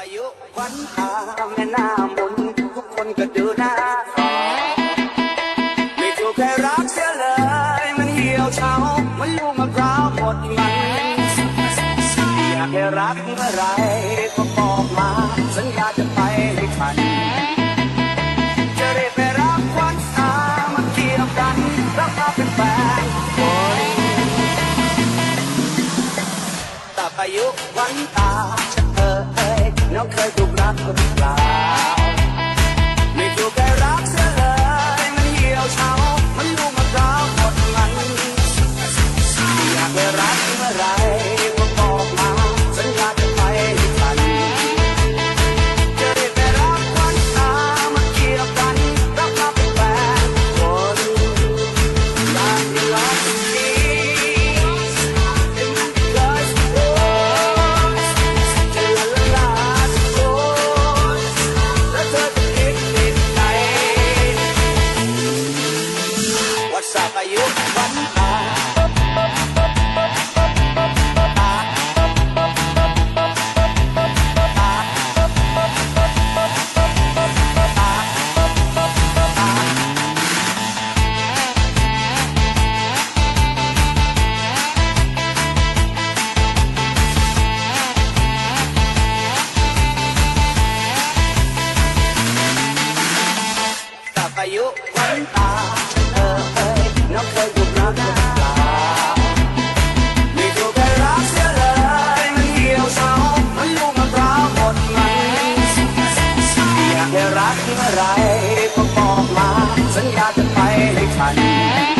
ปรยุตวันตาแม่น้ามนทุกคนก็ดูหน้าไม่ถูกใครรักเสียเลย มันเหี่ยวเฉามันลูกมะพร้าวหมดมันอยากให้รักเมื่อไรก็บอกมา สัญญาจะไปรันจะรีบไปรับวันตามาเกี่ยวกันรับมาเป็นแฟนโอยตาประยุวันตา แล้วเคยถูกรักหรือเปล่า sa kayo. จะไปให้ฉัน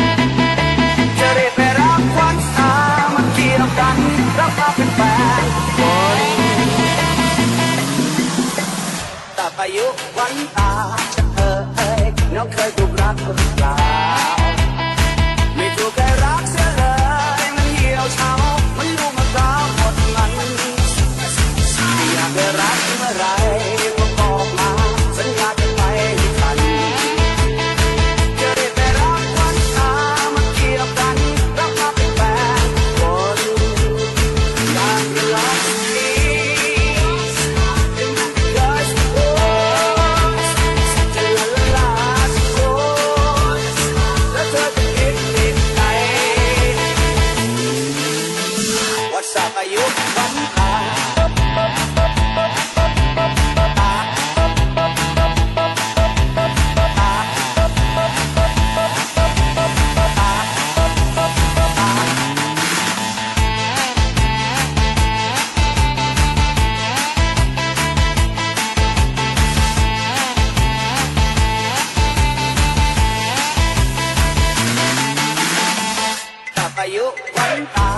อายุวันตา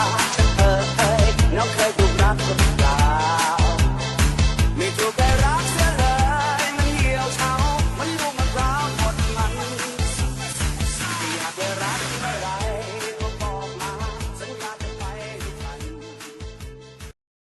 เธอเคยน้องเคยดู I've got.